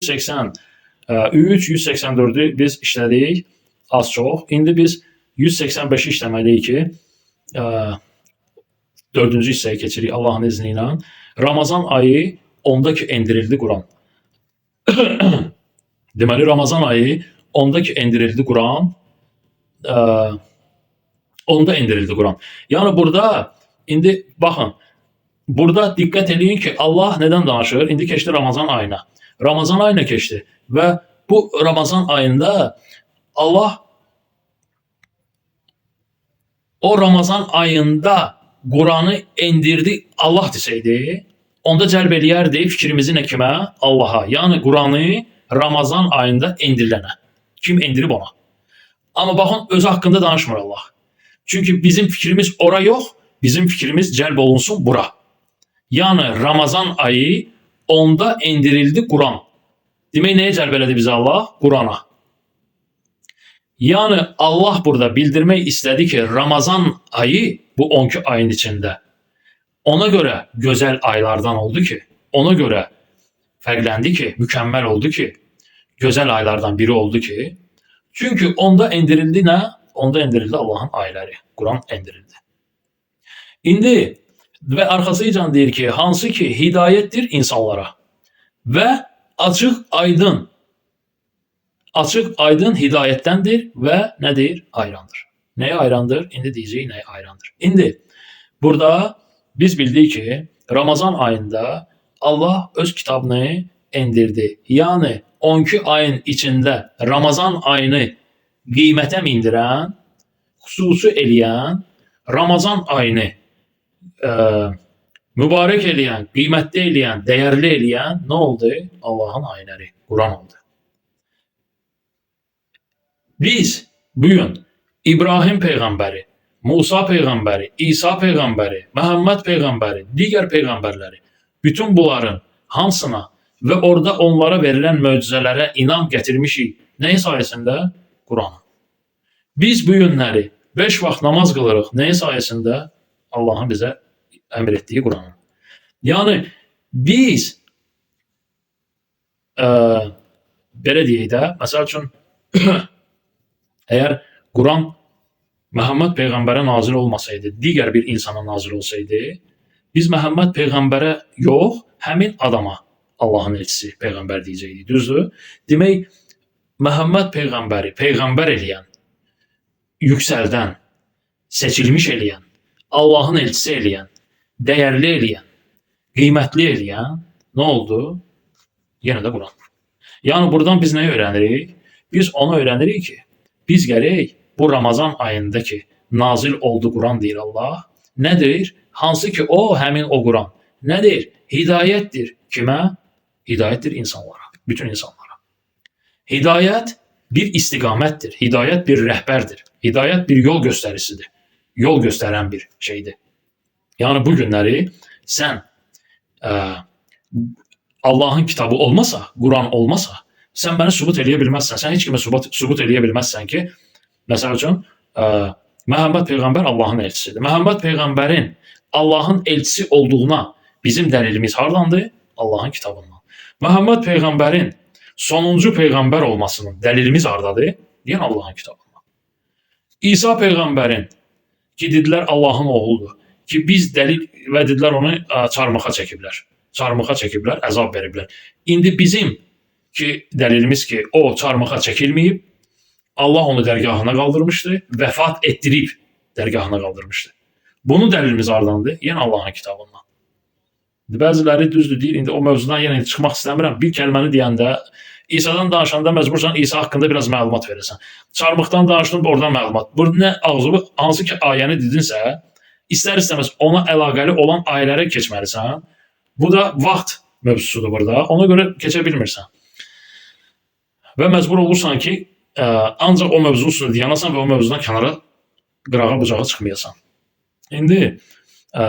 183, 184-ü biz işlədik az çox. İndi biz 185-i işləməliyik ki, ə, dördüncü hissəyə keçirik Allahın izni ilə. Ramazan ayı onda ki endirildi Quran. Deməli Ramazan ayı onda ki endirildi Quran. Ə, onda endirildi Quran. Yəni burada indi baxın Burada dikkat edin ki Allah neden danışır? İndi keçdi Ramazan ayına. Ramazan ayına keçdi ve bu Ramazan ayında Allah o Ramazan ayında Kur'an'ı indirdi Allah deseydi, onda cəlb eləyərdi fikrimizi nə kimə? Allaha. Yəni Qur'anı Ramazan ayında indirilənə. Kim indirib ona? Amma baxın özü haqqında danışmır Allah. Çünki bizim fikrimiz ora yox, bizim fikrimiz cəlb olunsun bura. Yani Ramazan ayı onda indirildi Kur'an. Demek neye celbeledi bizi Allah? Kur'an'a. Yani Allah burada bildirmek istedi ki Ramazan ayı bu 12 ayın içinde. Ona göre güzel aylardan oldu ki, ona göre fərqləndi ki, mükemmel oldu ki, güzel aylardan biri oldu ki, çünkü onda indirildi ne? Onda indirildi Allah'ın ayları. Kur'an indirildi. İndi ve arkasıyla deyir ki hansı ki hidayettir insanlara ve açık aydın açık aydın hidayettendir ve nedir? Ayrandır. Neye ayrandır? İndi diyeceği neye ayrandır? İndi burada biz bildik ki Ramazan ayında Allah öz kitabını indirdi. Yani 12 ayın içinde Ramazan ayını qiymətə mindirən, xüsusi eləyən Ramazan ayını e, mübarek eleyen, kıymetli eleyen, değerli eleyen ne oldu? Allah'ın ayinleri, Kur'an oldu. Biz bugün İbrahim peygamberi, Musa peygamberi, İsa peygamberi, Muhammed peygamberi, diğer peygamberleri, bütün bunların hamsına ve orada onlara verilen möcüzelere inan getirmişik. Neyi sayesinde? Kur'an'a. Biz bu günləri 5 vaxt namaz qılırıq. Neyin sayəsində? Allahın bizə əmr etdiyi Quranın. Yəni biz deyək də, məsəl üçün əgər Quran Məhəmməd peyğəmbərə nazil olmasaydı, digər bir insana nazil olsaydı, biz Məhəmməd peyğəmbərə yox, həmin adama Allahın elçisi peyğəmbər deyəcəkdik. Düzdür? Demək Məhəmməd peyğəmbəri peyğəmbər eləyən, yüksəldən, seçilmiş eləyən, Allahın elçisi eləyən, dəyərli eləyən, qiymətli eləyən nə oldu? Yenə də Quran. Yəni buradan biz nəyi öyrənirik? Biz onu öyrənirik ki, biz gərək bu Ramazan ayında ki, nazil oldu Quran deyir Allah. Nədir? Hansı ki o həmin o Quran. Nədir? Hidayətdir. Kimə? Hidayətdir insanlara, bütün insanlara. Hidayət bir istiqamətdir. Hidayət bir rəhbərdir. Hidayət bir yol göstəricisidir. Yol göstərən bir şeydir. Yani bu günləri sən ə, Allahın kitabı olmasa, Quran olmasa, sübut eləyə bilməzsən. Sən heç kimə sübut, sübut eləyə bilməzsən ki, məsəl üçün ə, Məhəmməd peyğəmbər Allahın elçisidir. Məhəmməd peyğəmbərin Allahın elçisi olduğuna bizim dəlilimiz hardandır? Allahın kitabından. Məhəmməd peyğəmbərin sonuncu peyğəmbər olmasının dəlilimiz hardadır? Deyən Allahın kitabından. İsa peyğəmbərin ki dedilər Allahın oğludur ki biz dəlil və dedilər onu çarmıxa çəkiblər. Çarmıxa çəkiblər, əzab veriblər. İndi bizim ki dəlilimiz ki o çarmıxa çəkilməyib, Allah onu dərgahına qaldırmışdı, vəfat etdirib dərgahına qaldırmışdı. Bunun dəlilimiz hardandır? Yenə Allahın kitabından. Bəziləri düzdür deyir, indi o mövzudan yenə çıxmaq istəmirəm. Bir kəlməni deyəndə İsa'dan danışanda məcbursan İsa haqqında biraz məlumat verirsən. Çarmıqdan danışdın, oradan məlumat. Bu nə ağzı hansı ki ayəni dedinsə, istər istəməz ona əlaqəli olan ayələrə keçməlisən. Bu da vaxt mövzusudur burada. Ona görə keçə bilmirsən. Və məcbur olursan ki, ə, ancaq o mövzunun üstündə dayanasan və o mövzudan kənara qırağa bucağa çıxmayasan. İndi ə,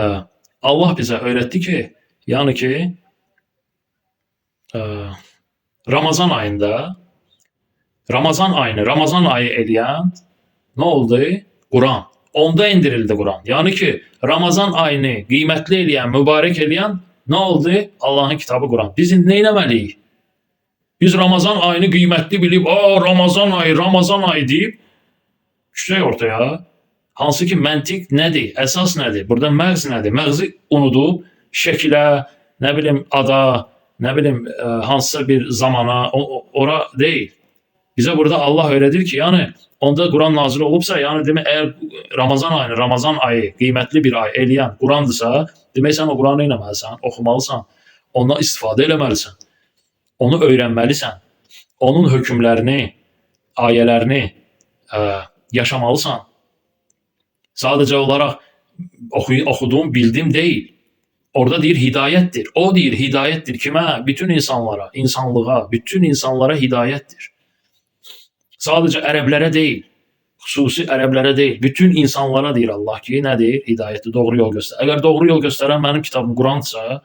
Allah bizə öyrətdi ki, yəni ki, ə, Ramazan ayında Ramazan ayını Ramazan ayı eləyən nə oldu? Quran. Onda indirildi Quran. Yani ki Ramazan ayını kıymetli eləyən, mübarek eləyən nə oldu? Allahın kitabı Quran. Biz indi nə etməliyik? Biz Ramazan ayını kıymetli bilip, "Aa Ramazan ayı, Ramazan ayı" deyib şey ortaya. Hansı ki məntiq nədir? Əsas nədir? Burada məğz nədir? Məğzi unudub şəkilə, nə bilim ada, nə bilim e, hansısa bir zamana, ora değil. Bize burada Allah öğretir ki yani onda Kur'an nazil olubsa yani demek eğer Ramazan ayını, Ramazan ayı kıymetli bir ay eləyən Kur'andırsa demek sen o Kur'anı eləməlisən, oxumalısan, ondan istifadə eləməlisən, onu öyrənməlisən, onun hökmlərini, ayələrini e, yaşamalısan. Sadece olarak oku, okuduğum, bildim değil. Orada deyir hidayettir. O deyir hidayettir. Kime? Bütün insanlara, insanlığa, bütün insanlara hidayettir. Sadece Ərəblərə değil, xüsusi Ərəblərə değil, bütün insanlara deyir Allah ki, nə deyir? Hidayətli, doğru yol göstər. Əgər doğru yol göstərən mənim kitabım Qurandsa,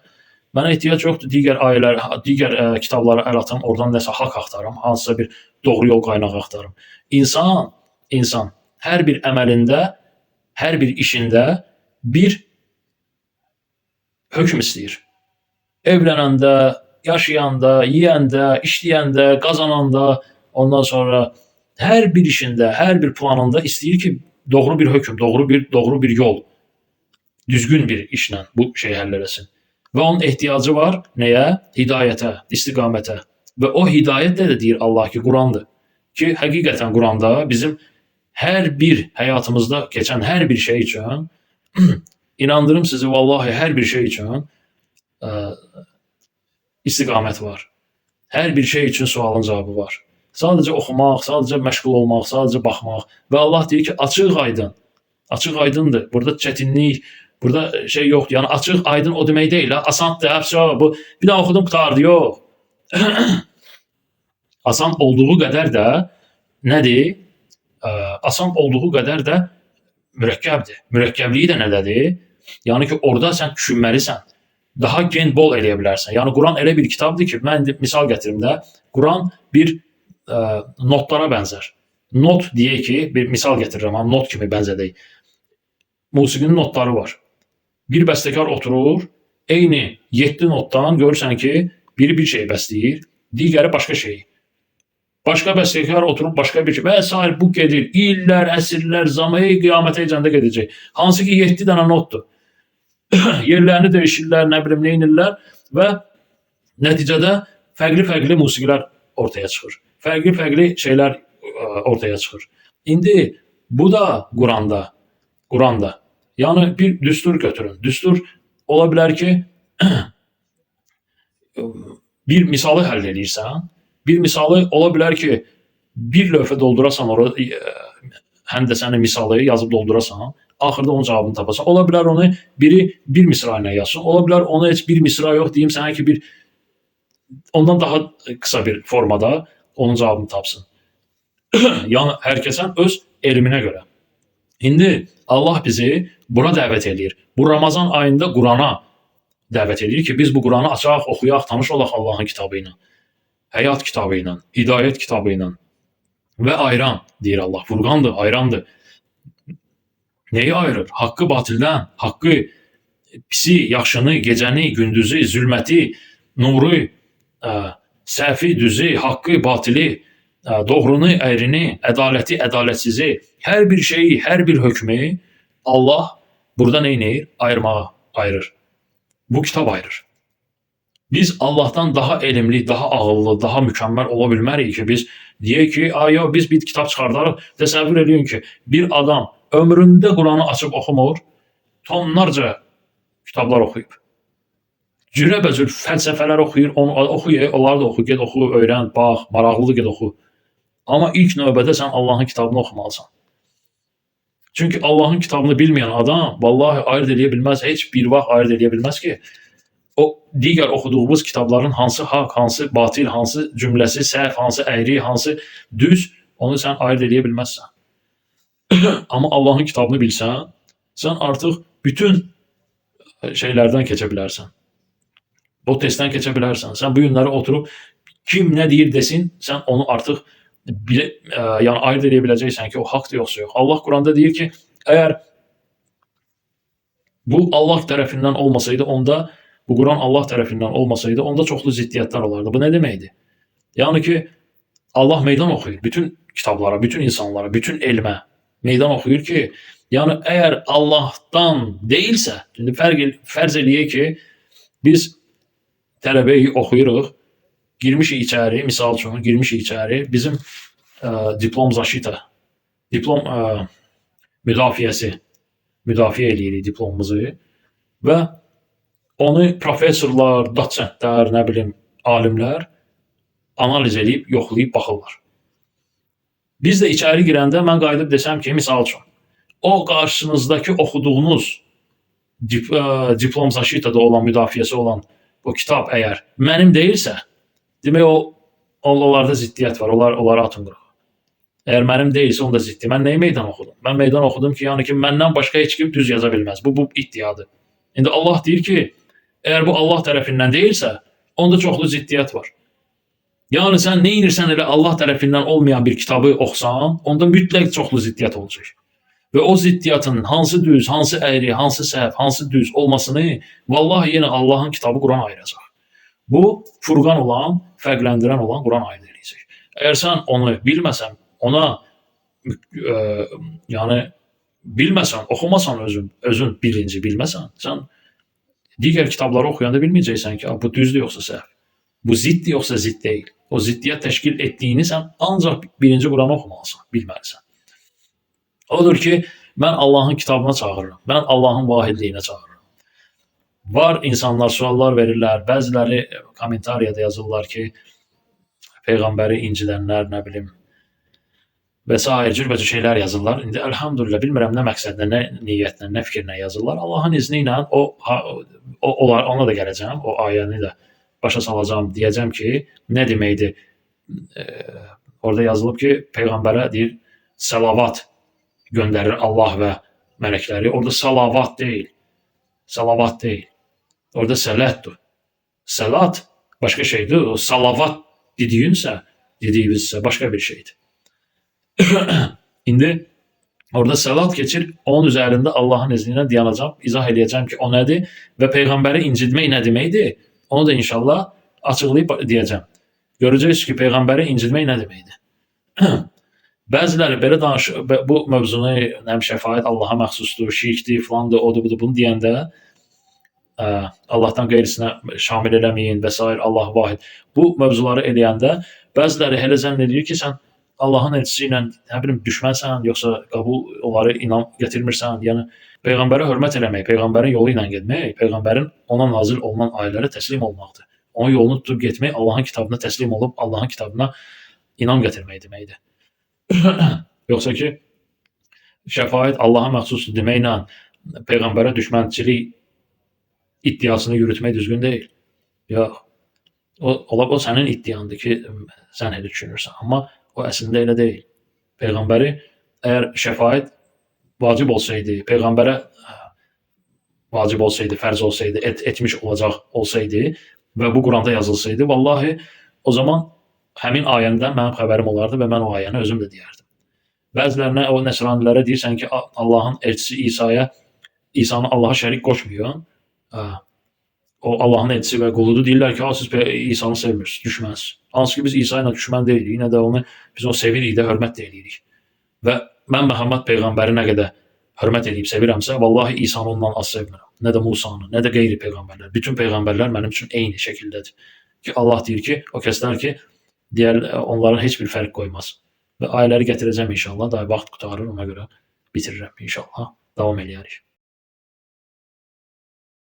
mənə ehtiyac yoxdur digər ayələr, digər ə, kitablara əl atım, oradan nəsə haqq axtarım, hansısa bir doğru yol qaynağı axtarım. İnsan, insan hər bir əməlində, hər bir işində bir hökm istəyir. Evlənəndə, yaşayanda, yeyəndə, işləyəndə, qazananda, ondan sonra hər bir işində, hər bir planında istəyir ki, doğru bir hökm, doğru bir doğru bir yol, düzgün bir işlə bu şey həll eləsin. Və onun ehtiyacı var nəyə? Hidayətə, istiqamətə. Və o hidayət də, də deyir Allah ki, Qurandır. Ki, həqiqətən Quranda bizim hər bir həyatımızda keçən hər bir şey üçün inandırım sizi vallahi hər bir şey üçün ə, istiqamət var. Hər bir şey üçün sualın cavabı var. Sadəcə oxumaq, sadəcə məşğul olmaq, sadəcə baxmaq və Allah deyir ki, açıq aydın. Açıq aydındır. Burada çətinlik, burada şey yoxdur. Yəni açıq aydın o demək deyil. Asandır, həbsə bu. Bir daha oxudum qutardı, yox. Asan olduğu qədər də nədir? Ə, asan olduğu qədər də mürəkkəbdir. Mürəkkəbliyi də nədədir? Yəni ki, orada sən düşünməlisən. Daha gen bol eləyə bilərsən. Yəni Quran elə bir kitabdır ki, mən misal gətirim də, Quran bir notlara bənzər. Not deyək ki, bir misal gətirirəm, amma not kimi bənzədək. Musiqinin notları var. Bir bəstəkar oturur, eyni 7 notdan görürsən ki, biri bir şey bəstəyir, digəri başqa şey. Başqa bəstəkar oturub başqa bir şey və bu gedir. İllər, əsrlər, zamanı qiyamətə ecəndə gedəcək. Hansı ki 7 dənə notdur. Yerlərini dəyişirlər, nə bilim, nə edirlər və nəticədə fərqli-fərqli ortaya çıxır. Fərqli-fərqli şeylər ə, ortaya çıxır. İndi bu da Quranda, Quranda. Yəni bir düstur götürün. Düstur ola bilər ki, bir misalı həll edirsən. Bir misalı ola bilər ki, bir lövhə doldurasan orada ə, həm də sənin misalı yazıb doldurasan, axırda onun cavabını tapasan. Ola bilər onu biri bir misra ilə yazsın. Ola bilər ona heç bir misra yox deyim sənə ki, bir ondan daha qısa bir formada onun cavabını tapsın. yəni hər kəsən öz elminə görə. İndi Allah bizi buna dəvət edir. Bu Ramazan ayında Qurana dəvət edir ki, biz bu Quranı açaq, oxuyaq, tanış olaq Allahın kitabı ilə. Həyat kitabı ilə, hidayət kitabı ilə. Və ayran deyir Allah. Furqandır, ayrandır. Neyi ayırır? Haqqı batildən, haqqı pisi, yaxşını, gecəni, gündüzü, zülməti, nuru, ə, səhvi, düzü, haqqı, batili, ə, doğrunu, əyrini, ədaləti, ədalətsizi, hər bir şeyi, hər bir hökmü Allah burada nə edir? Ayırmağa ayırır. Bu kitab ayırır. Biz Allah'tan daha elmli, daha ağıllı, daha mükəmməl ola ki, biz deyək ki, ay biz bir kitab çıxardarıq. Təsəvvür edin ki, bir adam ömründə Quranı açıb oxumur, tonlarca kitablar oxuyub. Cürəbəcür fəlsəfələr oxuyur, onu oxu, ye, onları da oxu, get oxu, öyrən, bax, maraqlıdır get oxu. Amma ilk növbədə sən Allahın kitabını oxumalısan. Çünki Allahın kitabını bilməyən adam vallahi ayırd edə bilməz, heç bir vaxt ayırd edə bilməz ki, o digər oxuduğumuz kitabların hansı haqq, hansı batil, hansı cümləsi səhv, hansı əyri, hansı düz, onu sən ayırd edə bilməzsən. Amma Allahın kitabını bilsən, sən artıq bütün şeylərdən keçə bilərsən. O testdən keçə bilərsən. Sən bu günləri oturub kim nə deyir desin, sən onu artıq bilə, ə, yəni ayırd edə biləcəksən ki, o haqdır yoxsa yox. Allah Quranda deyir ki, əgər bu Allah tərəfindən olmasaydı, onda bu Quran Allah tərəfindən olmasaydı, onda çoxlu ziddiyyətlər olardı. Bu nə deməkdir? Yani ki Allah meydan oxuyur bütün kitablara, bütün insanlara, bütün elmə meydan oxuyur ki, yəni əgər Allahdan deyilsə, indi fərq fərz eləyək ki, biz tələbəyik, oxuyuruq, girmişik içəri, misal üçün girmişik içəri, bizim ə, diplom zaşita, diplom ə, müdafiəsi, müdafiə eləyirik diplomumuzu və onu professorlar, doçentlər, nə bilim, alimlər analiz edib, yoxlayıb baxırlar. Biz də içəri girəndə mən qayıdıb desəm ki, misal üçün, o qarşınızdakı oxuduğunuz dip, ə, diplom zaşitada olan müdafiəsi olan o kitab əgər mənim deyilsə, demək o onlarda ziddiyyət var. Onlar onları atın qıraq. Əgər mənim deyilsə onda ziddi. Mən nəyi meydan oxudum? Mən meydan oxudum ki, yəni ki, məndən başqa heç kim düz yaza bilməz. Bu bu iddiadır. İndi Allah deyir ki, əgər bu Allah tərəfindən deyilsə, onda çoxlu ziddiyyət var. Yəni sən nə edirsən elə Allah tərəfindən olmayan bir kitabı oxusan, onda mütləq çoxlu ziddiyyət olacaq. Və o ziddiyyətin hansı düz, hansı əyri, hansı səhv, hansı düz olmasını vallahi yenə Allahın kitabı Quran ayıracaq. Bu Furqan olan, fərqləndirən olan Quran ayırd eləyəcək. Əgər sən onu bilməsən, ona ə, yəni bilməsən, oxumasan özün, özün bilinci bilməsən, sən digər kitabları oxuyanda bilməyəcəksən ki, "A, bu düzdür yoxsa səhv. Bu ziddir yoxsa zidd deyil. O ziddiyyət təşkil etdiyini sən ancaq birinci Quranı oxumalısan, bilməlisən. Odur ki, mən Allahın kitabına çağırıram. Mən Allahın vahidliyinə çağırıram. Var insanlar suallar verirlər. Bəziləri kommentariyada yazırlar ki, peyğəmbəri incilənlər, nə bilim, və sair cürbəcür şeylər yazırlar. İndi elhamdülillah bilmirəm nə məqsədlə, nə niyyətlə, nə fikirlə yazırlar. Allahın izni ilə o, o onlar ona da gələcəm. O ayəni də başa salacağam. Deyəcəm ki, nə deməkdir? E, orada yazılıb ki, peyğəmbərə deyir salavat göndərir Allah və mələkləri. Orada salavat deyil. Salavat deyil. Orada sələtdir. Səlat başqa şeydir. O salavat dediyinsə, dediyinizsə başqa bir şeydir. İndi orada səlat keçir. Onun üzərində Allahın izni ilə dayanacağam, izah eləyəcəm ki, o nədir və peyğəmbəri incitmək nə deməkdir? Onu da inşallah açıqlayıb deyəcəm. Görəcəksiniz ki, peyğəmbəri incitmək nə deməkdir. Bəziləri belə danış bu mövzunu nəm şəfaət Allaha məxsusdur, şirkdir, filandır, odur, budur bunu deyəndə ə, Allahdan qeyrisinə şamil eləməyin və s. Allah vahid. Bu mövzuları eləyəndə bəziləri elə zənn edir ki, sən Allahın elçisi ilə nə bilim düşmənsən, yoxsa qəbul onları inam gətirmirsən. Yəni peyğəmbərə hörmət eləmək, peyğəmbərin yolu ilə getmək, peyğəmbərin ona nazil olunan ayələrə təslim olmaqdır. Onun yolunu tutub getmək, Allahın kitabına təslim olub Allahın kitabına inam gətirmək deməkdir. yoxsa ki şəfaət Allaha məxsusdur deməklə peyğəmbərə düşmənçilik iddiasını yürütmək düzgün deyil. Yox. O, ola o sənin iddiandır ki, sən elə düşünürsən. Amma o əslində elə deyil. Peyğəmbəri əgər şəfaət vacib olsaydı, peyğəmbərə ə, vacib olsaydı, fərz olsaydı, et, etmiş olacaq olsaydı və bu Quranda yazılsaydı, vallahi o zaman həmin ayəndən mənim xəbərim olardı və mən o ayəni özüm də deyərdim. Bəzilərinə o nəsranilərə deyirsən ki, Allahın elçisi İsa'ya İsa'nı Allaha şərik qoşmuyor. O Allahın elçisi və quludur. Deyirlər ki, "Ha siz İsa'nı sevmirsiniz, düşməz." Hansı ki biz İsa ilə düşmən deyilik, yenə də onu biz onu sevirik də, hörmət də eləyirik. Və mən Məhəmməd peyğəmbəri nə qədər hörmət edib sevirəmsə, vallahi İsa'nı ondan az sevmirəm. Nə də Musanı, nə də qeyri peyğəmbərlər. Bütün peyğəmbərlər mənim üçün eyni şəkildədir. Ki Allah deyir ki, o kəslər ki, digər onların heç bir fərq qoymaz. Və ayələri gətirəcəm inşallah. Daha vaxt qurtarır ona görə bitirirəm inşallah. Davam eləyərik.